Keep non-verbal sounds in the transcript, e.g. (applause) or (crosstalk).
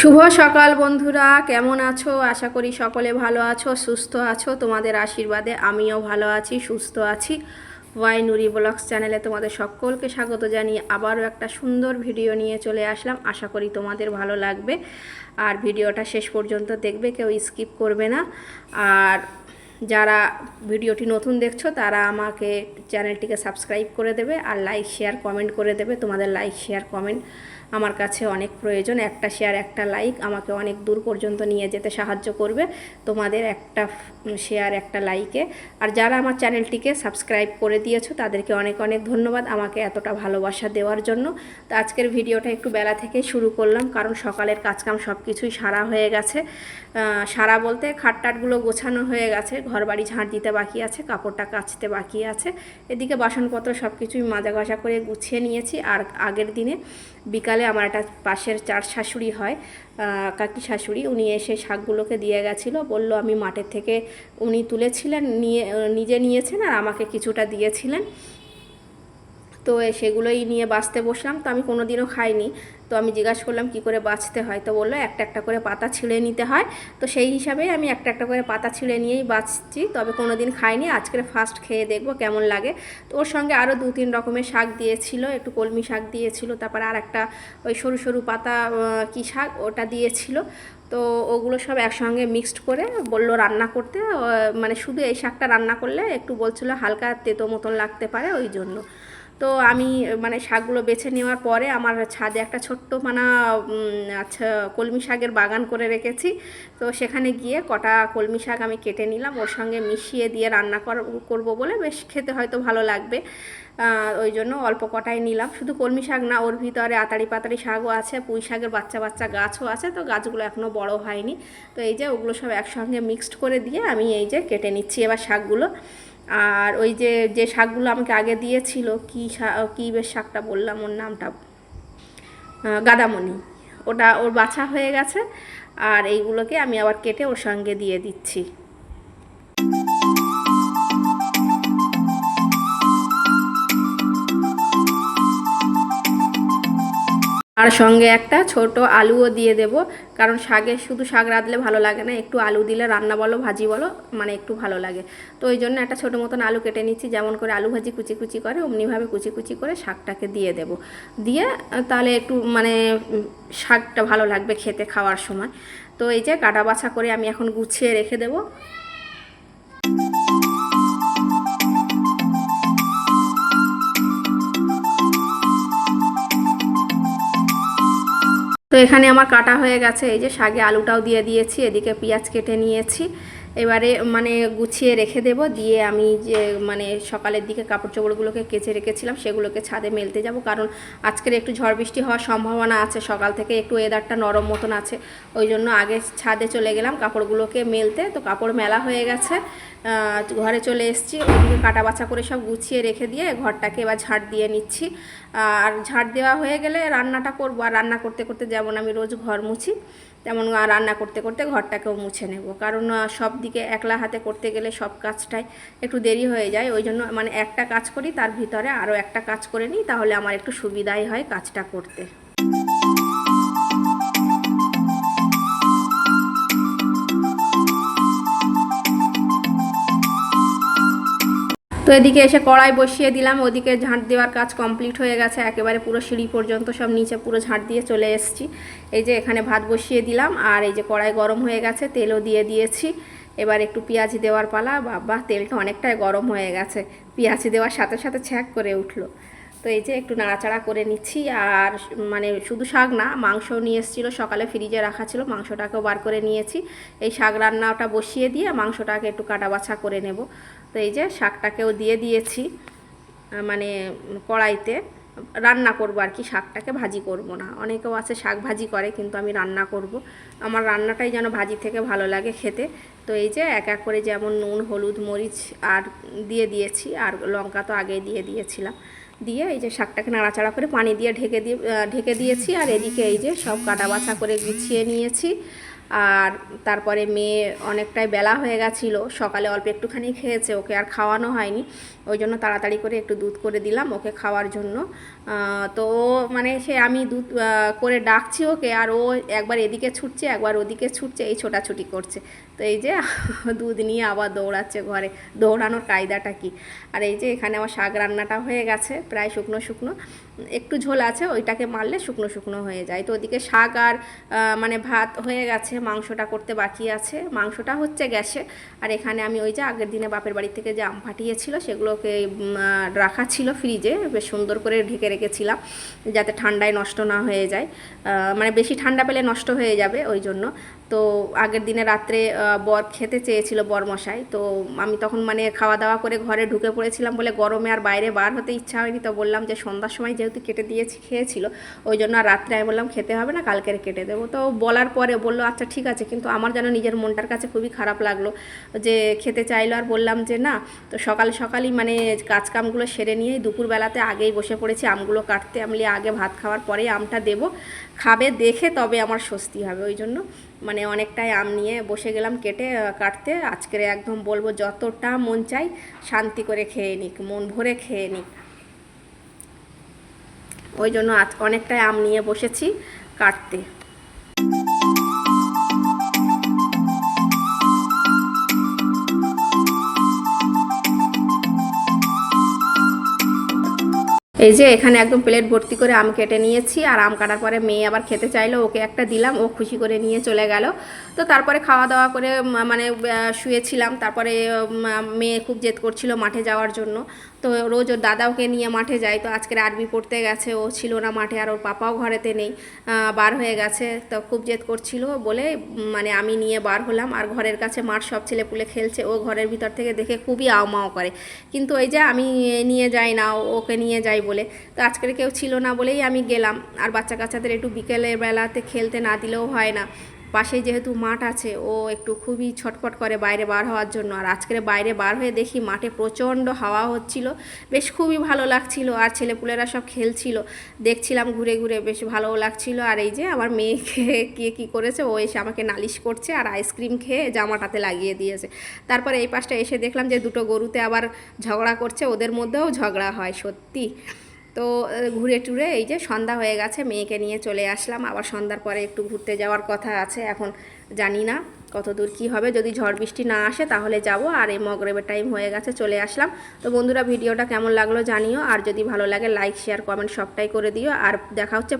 শুভ সকাল বন্ধুরা, কেমন আছো? আশা করি সকলে ভালো আছো, সুস্থ আছো। তোমাদের আশীর্বাদে আমিও ভালো আছি, সুস্থ আছি। ওয়াই নুরি ব্লগস চ্যানেলে তোমাদের সকলকে স্বাগত জানিয়ে আবারও একটা সুন্দর ভিডিও নিয়ে চলে আসলাম। আশা করি তোমাদের ভালো লাগবে। আর ভিডিওটা শেষ পর্যন্ত দেখবে, কেউ স্কিপ করবে না। আর যারা ভিডিওটি নতুন দেখছ, তারা আমাকে চ্যানেলটিকে সাবস্ক্রাইব করে দেবে আর লাইক, শেয়ার, কমেন্ট করে দেবে। তোমাদের লাইক, শেয়ার, কমেন্ট আমার কাছে অনেক প্রয়োজন, একটা শেয়ার একটা লাইক আমাকে অনেক দূর পর্যন্ত নিয়ে যেতে সাহায্য করবে তোমাদের একটা শেয়ার একটা লাইকে আর যারা আমার চ্যানেলটিকে সাবস্ক্রাইব করে দিয়েছ, তাদেরকে অনেক অনেক ধন্যবাদ আমাকে এতটা ভালোবাসা দেওয়ার জন্য। তো আজকের ভিডিওটা একটু বেলা থেকেই শুরু করলাম, কারণ সকালের কাজকাম সব কিছুই সারা হয়ে গেছে। সারা বলতে খাটটাটগুলো গোছানো হয়ে গেছে ঘর বাড়ি ঝাঁট দিতে বাকি আছে, কাপড়টা কাচতে বাকি আছে। এদিকে বাসনপত্র সব কিছুই মাজা ঘষা করে গুছিয়ে নিয়েছি, আর আগের দিনে বিকালে আমার একটা পাশের চার শাশুড়ি হয় কাকি শাশুড়ি। উনি এসে শাকগুলোকে দিয়ে গেছিল, বলল, আমি মাঠের থেকে উনি তুলেছিলেন, নিয়ে নিজে নিয়েছেন আর আমাকে কিছুটা দিয়েছিলেন। তো সেগুলোই নিয়ে বাঁচতে বসলাম। তো আমি কোনো দিনও খাইনি। তো আমি জিজ্ঞাসা করলাম, কি করে বাঁচতে হয়? তো বলল, একটা একটা করে পাতা ছিঁড়ে নিতে হয়। তো সেই হিসাবে আমি একটা একটা করে পাতা ছিঁড়ে নিয়েই বাঁচছি। তবে কোনো দিন খাইনি। আজকের ফার্স্ট খেয়ে দেখব কেমন লাগে। তো ওর সঙ্গে আরও দু তিন রকমের শাক দিয়েছিল। একটু কলমি শাক দিয়েছিল, তারপরে আর একটা ওই সরু সরু পাতা কী শাক ওটা দিয়েছিল। তো ওগুলো সব একসঙ্গে মিক্সড করে বলল রান্না করতে। মানে শুধু এই শাকটা রান্না করলে একটু বলছিল হালকা তেতো মতন লাগতে পারে, ওই জন্য। তো আমি মানে শাকগুলো বেছে নেওয়ার পরে আমার ছাদে একটা ছোট্ট মানা আচ্ছা কলমি শাকের বাগান করে রেখেছি। তো সেখানে গিয়ে কটা কলমি শাক আমি কেটে নিলাম, ওর সঙ্গে মিশিয়ে দিয়ে রান্না কর- করব বলে বেশ খেতে হয়তো ভালো লাগবে। ওই জন্য অল্প কটাই নিলাম। শুধু কলমি শাক না, ওর ভিতরে আতাড়ি পাতাড়ি শাকও আছে, পুঁই শাকের বাচ্চা বাচ্চা গাছও আছে, তো গাছগুলো এখনও বড় হয়নি। তো এই যে ওগুলো সব একসঙ্গে মিক্সড করে দিয়ে আমি এই যে কেটে নিচ্ছি এবার শাকগুলো। আর ওই যে যে শাকগুলো আমাকে আগে দিয়েছিল, কী শাক কী বেশ শাকটা বললাম, ওর নামটা গাদামণি। ওটা ওর বাছা হয়ে গেছে, আর এইগুলোকে আমি আবার কেটে ওর সঙ্গে দিয়ে দিচ্ছি। আর সঙ্গে একটা ছোট আলুও দিয়ে দেব। কারণ শাকে শুধু শাক রাঁধলে ভালো লাগে না, একটু আলু দিলে রান্না বলো, ভাজি বলো মানে একটু ভালো লাগে। তো ওই জন্য একটা ছোটো মতন আলু কেটে নিচ্ছি, যেমন করে আলু ভাজি কুচি কুচি করে অমনিভাবে কুচি কুচি করে শাকটাকে দিয়ে দেব। দিয়ে তাহলে একটু মানে শাকটা ভালো লাগবে খেতে খাওয়ার সময়। তো এই যে কাটা বাছা করে আমি এখন গুছিয়ে রেখে দেবো। তো এখানে আমার কাটা হয়ে গেছে, এই যে শাকে আলুটাও দিয়ে দিয়েছি, এদিকে পেঁয়াজ কেটে নিয়েছি। এবারে মানে গুছিয়ে রেখে দেব। দিয়ে আমি যে মানে সকালের দিকে কাপড় চোপড়গুলোকে কেচে রেখেছিলাম, সেগুলোকে ছাদে মেলতে যাব। কারণ আজকের একটু ঝড় বৃষ্টি হওয়ার সম্ভাবনা আছে। সকাল থেকে একটু ওয়েদারটা নরম মতন আছে। ওই জন্য আগে ছাদে চলে গেলাম কাপড়গুলোকে মেলতে। তো কাপড় মেলা হয়ে গেছে। ঘরে চলে এসেছি। ওদিকে কাটা বাছা করে সব গুছিয়ে রেখে দিয়ে ঘরটাকে এবার ঝাড় দিয়ে নিচ্ছি। আর ঝাড় দেওয়া হয়ে গেলে রান্নাটা করব। আর রান্না করতে করতে যেমন আমি রোজ ঘর মুছি। তেমন রান্না করতে করতে ঘরটাকেও মুছে নেব। কারণ সব দিকে একলা হাতে করতে গেলে সব কাজটাই একটু দেরি হয়ে যায়। ওই জন্য মানে একটা কাজ করি, তার ভিতরে আরও একটা কাজ করে নিই, তাহলে আমার একটু সুবিধাই হয় কাজটা করতে। তো এদিকে এসে কড়াই বসিয়ে দিলাম, ওদিকে ঝাঁট দেওয়ার কাজ কমপ্লিট হয়ে গেছে, একেবারে পুরো সিঁড়ি পর্যন্ত সব নিচে পুরো ঝাঁট দিয়ে চলে এসেছি। এই যে এখানে ভাত বসিয়ে দিলাম, আর এই যে কড়াই গরম হয়ে গেছে, তেলও দিয়ে দিয়েছি। এবার একটু পেঁয়াজ দেওয়ার পালা, বাবা তেলটা অনেকটাই গরম হয়ে গেছে, পেঁয়াজ দেওয়ার সাথে সাথে ছ্যাক করে উঠল। তো এই যে একটু নাড়াচাড়া করে নিচ্ছি আর মানে শুধু শাক না, মাংস নিয়ে এসেছিল, সকালে ফ্রিজে রাখা ছিল, মাংসটাকেও বার করে নিয়েছি। এই শাক রান্নাটা বসিয়ে দিয়ে মাংসটাকে একটু কাটা বাছা করে নেব। তো এই যে শাকটাকেও দিয়ে দিয়েছি মানে কড়াইতে। রান্না করব আর কি, শাকটাকে ভাজি করব না। অনেকেও আছে শাক ভাজি করে, কিন্তু আমি রান্না করব। আমার রান্নাটাই যেন ভাজি থেকে ভালো লাগে খেতে। তো এই যে এক এক করে যেমন নুন, হলুদ, মরিচ আর দিয়ে দিয়েছি, আর লঙ্কা তো আগেই দিয়ে দিয়েছিলাম। দিয়ে এই যে শাকটাকে নাড়াচাড়া করে পানি দিয়ে ঢেকে দিয়ে ঢেকে দিয়েছি। আর এদিকে এই যে সব কাটা বাছা করে গুছিয়ে নিয়েছি। আর তারপরে মেয়ে অনেকটাই বেলা হয়ে গেছিল। সকালে অল্প একটুখানি খেয়েছে, ওকে আর খাওয়ানো হয়নি। ওই জন্য তাড়াতাড়ি করে একটু দুধ করে দিলাম ওকে খাওয়ার জন্য। তো মানে সে আমি দুধ করে ডাকছি ওকে, আর ও একবার এদিকে ছুটছে, একবার ওদিকে ছুটছে, এই ছোটাছুটি করছে। তো এই যে (laughs) দুধ নিয়ে আবার দৌড়াচ্ছে ঘরে। দৌড়ানোর কায়দাটা কি? আর এই যে এখানে আমার শাক রান্নাটা হয়ে গেছে, প্রায় শুকনো শুকনো। একটু ঝোল আছে, ওইটাকে মারলে শুকনো শুকনো হয়ে যায়। তো ওদিকে শাক আর মানে ভাত হয়ে গেছে, মাংসটা করতে বাকি আছে। মাংসটা হচ্ছে গ্যাসে। আর এখানে আমি ওই যে আগের দিনে বাপের বাড়ি থেকে যে আম ফাটিয়েছিল, সেগুলোকে রাখা ছিল ফ্রিজে। বেশ সুন্দর করে ঢেকে রেখেছিলাম, যাতে ঠান্ডায় নষ্ট না হয়ে যায়। মানে বেশি ঠান্ডা পেলে নষ্ট হয়ে যাবে, ওই জন্য। তো আগের দিনে রাত্রে বর খেতে চেয়েছিল বরমশাই। তো আমি তখন মানে খাওয়া দাওয়া করে ঘরে ঢুকে পড়েছিলাম বলে গরমে আর বাইরে বার হতে ইচ্ছা হয়নি। তো বললাম যে সন্ধ্যার সময় যেহেতু কেটে দিয়েছি, খেয়েছিল, ওই জন্য আর রাত্রে আমি বললাম খেতে হবে না কালকের কেটে দেবো। তো বলার পরে বলল আচ্ছা ঠিক আছে। কিন্তু আমার যেন নিজের মনটার কাছে খুবই খারাপ লাগল যে খেতে চাইলো আর বললাম যে না। তো সকাল সকালই মানে কাজকামগুলো সেরে নিয়েই দুপুরবেলাতে আগেই বসে পড়েছি, আমগুলো কাটতে, আমি আগে ভাত খাওয়ার পরেই আমটা দেবো। খাবে, দেখে তবে আমার স্বস্তি হবে। ওই জন্য মানে অনেকটাই আম নিয়ে বসে গেলাম কেটে কাটতে। আজকের একদম বলব যতটা মন চাই শান্তি করে খেয়ে নিক, মন ভরে খেয়ে নিক। ওই জন্য আজ অনেকটাই আম নিয়ে বসেছি কাটতে। এই যে এখানে একদম প্লেট ভর্তি করে আম কেটে নিয়েছি, আর আম কাটার পরে মেয়ে আবার খেতে চাইলো, ওকে একটা দিলাম, ও খুশি করে নিয়ে চলে গেল। তো তারপরে খাওয়া দাওয়া করে মানে শুয়েছিলাম, তারপরে মেয়ে খুব জেদ করছিল মাঠে যাওয়ার জন্য। তো রোজ ওর দাদা ওকে নিয়ে মাঠে যায় তো আজকের আরবি পড়তে গেছে, ও ছিল না মাঠে আর ওর পাপাও ঘরেতে নেই। বার হয়ে গেছে, তো খুব জেদ করছিল বলে মানে আমি নিয়ে বার হলাম। আর ঘরের কাছে মাঠ সব ছেলেপুলে খেলছে, ও ঘরের ভিতর থেকে দেখে খুবই আওমাও করে। কিন্তু ওই যে আমি নিয়ে যাই না, ওকে নিয়ে যাই বলে। তো আজকের কেউ ছিল না বলেই আমি গেলাম। আর বাচ্চা কাচ্চাদের একটু বিকেলের বেলাতে খেলতে না দিলেও হয় না। পাশেই যেহেতু মাঠ আছে, ও একটু খুবই ছটফট করে বাইরে বার হওয়ার জন্য। আর আজকের বাইরে বার হয়ে দেখি মাঠে প্রচণ্ড হাওয়া হচ্ছিল। বেশ খুবই ভালো লাগছিল আর ছেলেপুলেরা সব খেলছিল। দেখছিলাম ঘুরে ঘুরে বেশ ভালোও লাগছিল। আর এই যে আমার মেয়েকে (laughs) কে কী করেছে, ও এসে আমাকে নালিশ করছে আর আইসক্রিম খেয়ে জামাটাতে লাগিয়ে দিয়েছে। তারপরে এই পাশটা এসে দেখলাম যে দুটো গরুতে আবার ঝগড়া করছে, ওদের মধ্যেও ঝগড়া হয়, সত্যি। তো ঘুরে টুরে এই যে সন্ধ্যা হয়ে গেছে, মেয়েকে নিয়ে চলে আসলাম। আবার সন্ধ্যার পরে একটু ঘুরতে যাওয়ার কথা আছে, এখন জানি না কত দূর কী হবে। যদি ঝড় বৃষ্টি না আসে তাহলে যাব, আর এই মগরেবের টাইম হয়ে গেছে, চলে আসলাম। তো বন্ধুরা, ভিডিওটা কেমন লাগল জানিও, আর যদি ভালো লাগে লাইক শেয়ার কমেন্ট সবটাই করে দিও। আর দেখা হচ্ছে